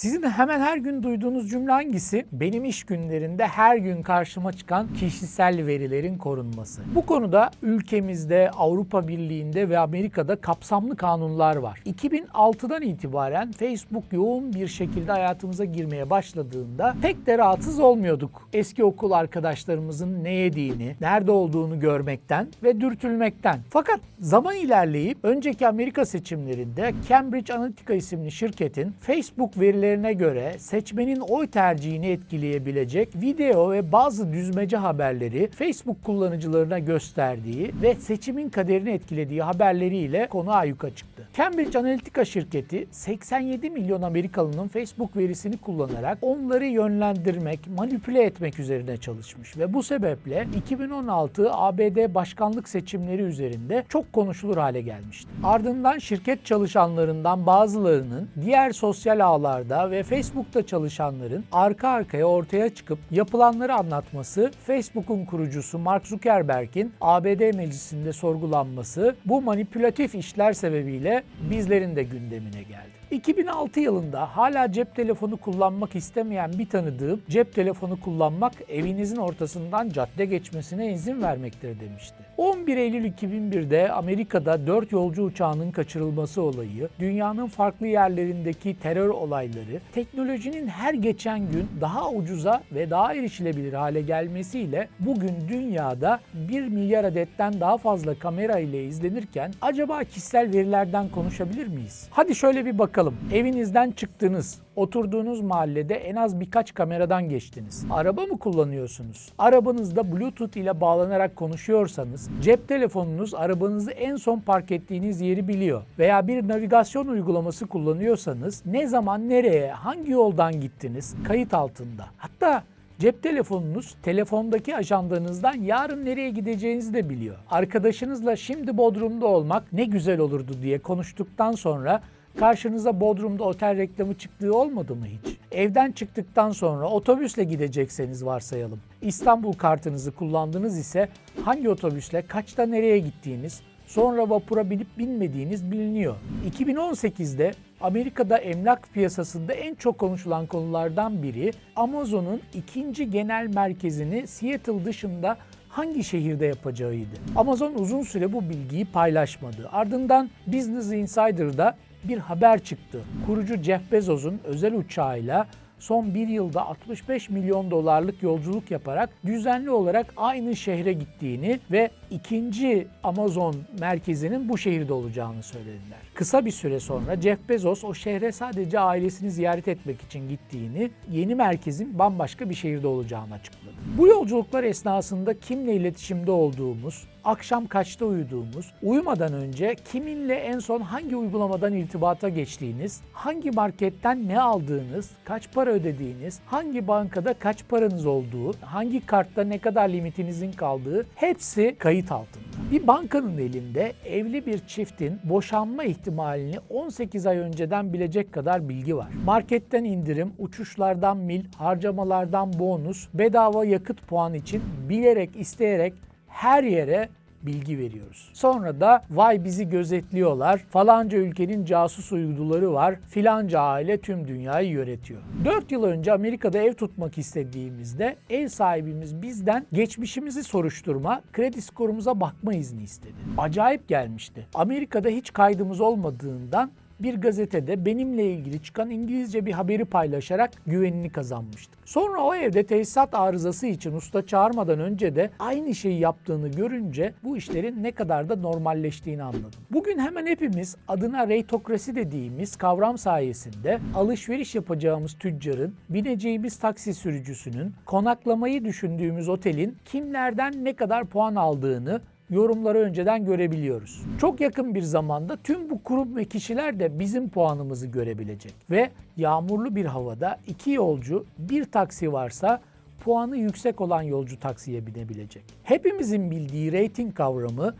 Sizin hemen her gün duyduğunuz cümle hangisi? Benim iş günlerinde her gün karşıma çıkan kişisel verilerin korunması. Bu konuda ülkemizde, Avrupa Birliği'nde ve Amerika'da kapsamlı kanunlar var. 2006'dan itibaren Facebook yoğun bir şekilde hayatımıza girmeye başladığında pek de rahatsız olmuyorduk. Eski okul arkadaşlarımızın ne yediğini, nerede olduğunu görmekten ve dürtülmekten. Fakat zaman ilerleyip önceki Amerika seçimlerinde Cambridge Analytica isimli şirketin Facebook verilerine göre seçmenin oy tercihini etkileyebilecek video ve bazı düzmece haberleri Facebook kullanıcılarına gösterdiği ve seçimin kaderini etkilediği haberleriyle konu ayyuka çıktı. Cambridge Analytica şirketi 87 milyon Amerikalının Facebook verisini kullanarak onları yönlendirmek, manipüle etmek üzerine çalışmış ve bu sebeple 2016 ABD başkanlık seçimleri üzerinde çok konuşulur hale gelmişti. Ardından şirket çalışanlarından bazılarının diğer sosyal ağlarda ve Facebook'ta çalışanların arka arkaya ortaya çıkıp yapılanları anlatması, Facebook'un kurucusu Mark Zuckerberg'in ABD meclisinde sorgulanması bu manipülatif işler sebebiyle bizlerin de gündemine geldi. 2006 yılında hala cep telefonu kullanmak istemeyen bir tanıdığım cep telefonu kullanmak evinizin ortasından cadde geçmesine izin vermektir demişti. 11 Eylül 2001'de Amerika'da 4 yolcu uçağının kaçırılması olayı, dünyanın farklı yerlerindeki terör olayları, teknolojinin her geçen gün daha ucuza ve daha erişilebilir hale gelmesiyle bugün dünyada 1 milyar adetten daha fazla kamera ile izlenirken acaba kişisel verilerden konuşabilir miyiz? Hadi şöyle bir bakalım. Evinizden çıktınız, oturduğunuz mahallede en az birkaç kameradan geçtiniz. Araba mı kullanıyorsunuz? Arabanızda Bluetooth ile bağlanarak konuşuyorsanız, cep telefonunuz arabanızı en son park ettiğiniz yeri biliyor. Veya bir navigasyon uygulaması kullanıyorsanız ne zaman nereye, hangi yoldan gittiniz kayıt altında. Hatta Cep telefonunuz telefondaki ajandanızdan yarın nereye gideceğinizi de biliyor. Arkadaşınızla şimdi Bodrum'da olmak ne güzel olurdu diye konuştuktan sonra karşınıza Bodrum'da otel reklamı çıktığı olmadı mı hiç? Evden çıktıktan sonra otobüsle gidecekseniz varsayalım. İstanbul kartınızı kullandınız ise hangi otobüsle kaçta nereye gittiğiniz, sonra vapura binip binmediğiniz biliniyor. 2018'de Amerika'da emlak piyasasında en çok konuşulan konulardan biri Amazon'un ikinci genel merkezini Seattle dışında hangi şehirde yapacağıydı. Amazon uzun süre bu bilgiyi paylaşmadı. Ardından Business Insider'da bir haber çıktı. Kurucu Jeff Bezos'un özel uçağıyla son bir yılda 65 milyon dolarlık yolculuk yaparak düzenli olarak aynı şehre gittiğini ve ikinci Amazon merkezinin bu şehirde olacağını söylediler. Kısa bir süre sonra Jeff Bezos o şehre sadece ailesini ziyaret etmek için gittiğini, yeni merkezin bambaşka bir şehirde olacağını açıkladı. Bu yolculuklar esnasında kimle iletişimde olduğumuz, akşam kaçta uyuduğumuz, uyumadan önce kiminle en son hangi uygulamadan irtibata geçtiğiniz, hangi marketten ne aldığınız, kaç para ödediğiniz, hangi bankada kaç paranız olduğu, hangi kartta ne kadar limitinizin kaldığı hepsi kayıt altında. Bir bankanın elinde evli bir çiftin boşanma ihtimalini 18 ay önceden bilecek kadar bilgi var. Marketten indirim, uçuşlardan mil, harcamalardan bonus, bedava yakıt puan için bilerek, isteyerek her yere bilgi veriyoruz. Sonra da vay bizi gözetliyorlar, falanca ülkenin casus uyduları var, filanca aile tüm dünyayı yönetiyor. 4 yıl önce Amerika'da ev tutmak istediğimizde ev sahibimiz bizden geçmişimizi soruşturma, kredi skorumuza bakma izni istedi. Acayip gelmişti. Amerika'da hiç kaydımız olmadığından bir gazetede benimle ilgili çıkan İngilizce bir haberi paylaşarak güvenini kazanmıştık. Sonra o evde tesisat arızası için usta çağırmadan önce de aynı şeyi yaptığını görünce bu işlerin ne kadar da normalleştiğini anladım. Bugün hemen hepimiz adına reytokrasi dediğimiz kavram sayesinde alışveriş yapacağımız tüccarın, bineceğimiz taksi sürücüsünün, konaklamayı düşündüğümüz otelin kimlerden ne kadar puan aldığını yorumları önceden görebiliyoruz. Çok yakın bir zamanda tüm bu kurum ve kişiler de bizim puanımızı görebilecek ve yağmurlu bir havada iki yolcu, bir taksi varsa puanı yüksek olan yolcu taksiye binebilecek. Hepimizin bildiği rating kavramı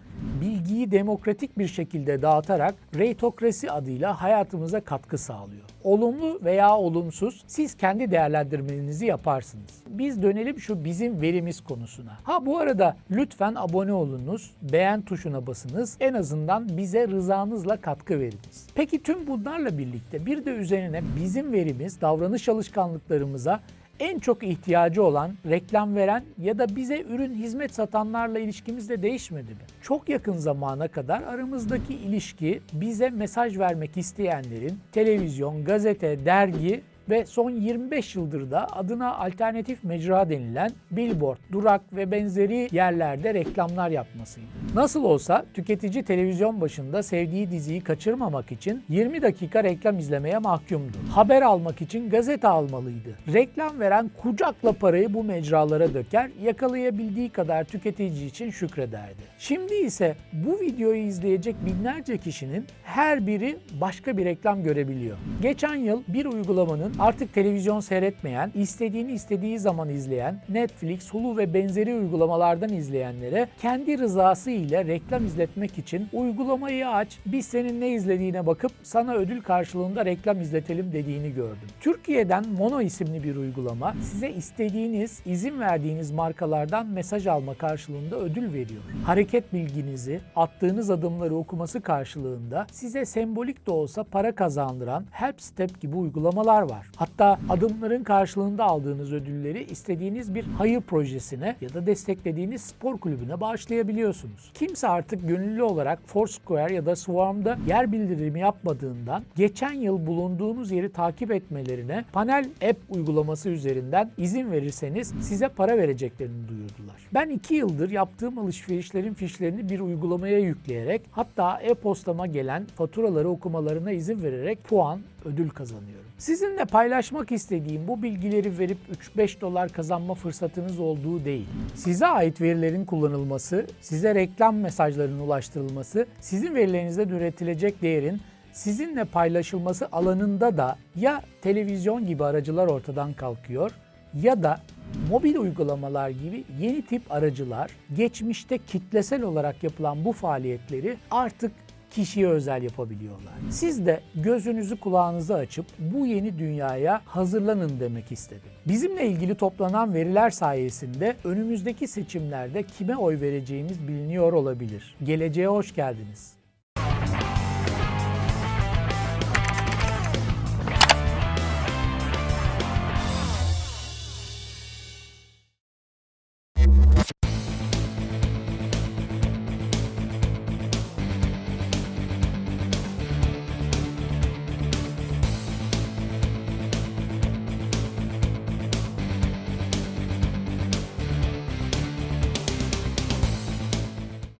bilgiyi demokratik bir şekilde dağıtarak reytokrasi adıyla hayatımıza katkı sağlıyor. Olumlu veya olumsuz siz kendi değerlendirmenizi yaparsınız. Biz dönelim şu bizim verimiz konusuna. Ha bu arada lütfen abone olunuz, beğen tuşuna basınız. En azından bize rızanızla katkı veriniz. Peki tüm bunlarla birlikte bir de üzerine bizim verimiz davranış alışkanlıklarımıza en çok ihtiyacı olan reklam veren ya da bize ürün hizmet satanlarla ilişkimiz de değişmedi mi? Çok yakın zamana kadar aramızdaki ilişki bize mesaj vermek isteyenlerin televizyon, gazete, dergi ve son 25 yıldır da adına alternatif mecra denilen billboard, durak ve benzeri yerlerde reklamlar yapmasıydı. Nasıl olsa tüketici televizyon başında sevdiği diziyi kaçırmamak için 20 dakika reklam izlemeye mahkumdu. Haber almak için gazete almalıydı. Reklam veren kucakla parayı bu mecralara döker, yakalayabildiği kadar tüketici için şükrederdi. Şimdi ise bu videoyu izleyecek binlerce kişinin her biri başka bir reklam görebiliyor. Geçen yıl bir uygulamanın artık televizyon seyretmeyen, istediğini istediği zaman izleyen, Netflix, Hulu ve benzeri uygulamalardan izleyenlere kendi rızası ile reklam izletmek için uygulamayı aç, biz senin ne izlediğine bakıp sana ödül karşılığında reklam izletelim dediğini gördüm. Türkiye'den Mono isimli bir uygulama size istediğiniz, izin verdiğiniz markalardan mesaj alma karşılığında ödül veriyor. Hareket bilginizi, attığınız adımları okuması karşılığında size sembolik de olsa para kazandıran Help Step gibi uygulamalar var. Hatta adımların karşılığında aldığınız ödülleri istediğiniz bir hayır projesine ya da desteklediğiniz spor kulübüne bağışlayabiliyorsunuz. Kimse artık gönüllü olarak Foursquare ya da Swarm'da yer bildirimi yapmadığından geçen yıl bulunduğunuz yeri takip etmelerine Panel App uygulaması üzerinden izin verirseniz size para vereceklerini duyurdular. Ben iki yıldır yaptığım alışverişlerin fişlerini bir uygulamaya yükleyerek hatta e-postama gelen faturaları okumalarına izin vererek puan, ödül kazanıyorum. Sizinle paylaşmak istediğim bu bilgileri verip 3-5 dolar kazanma fırsatınız olduğu değil. Size ait verilerin kullanılması, size reklam mesajlarının ulaştırılması, sizin verilerinizde üretilecek değerin sizinle paylaşılması alanında da ya televizyon gibi aracılar ortadan kalkıyor ya da mobil uygulamalar gibi yeni tip aracılar geçmişte kitlesel olarak yapılan bu faaliyetleri artık kişiye özel yapabiliyorlar. Siz de gözünüzü kulağınızı açıp bu yeni dünyaya hazırlanın demek istedim. Bizimle ilgili toplanan veriler sayesinde önümüzdeki seçimlerde kime oy vereceğimiz biliniyor olabilir. Geleceğe hoş geldiniz.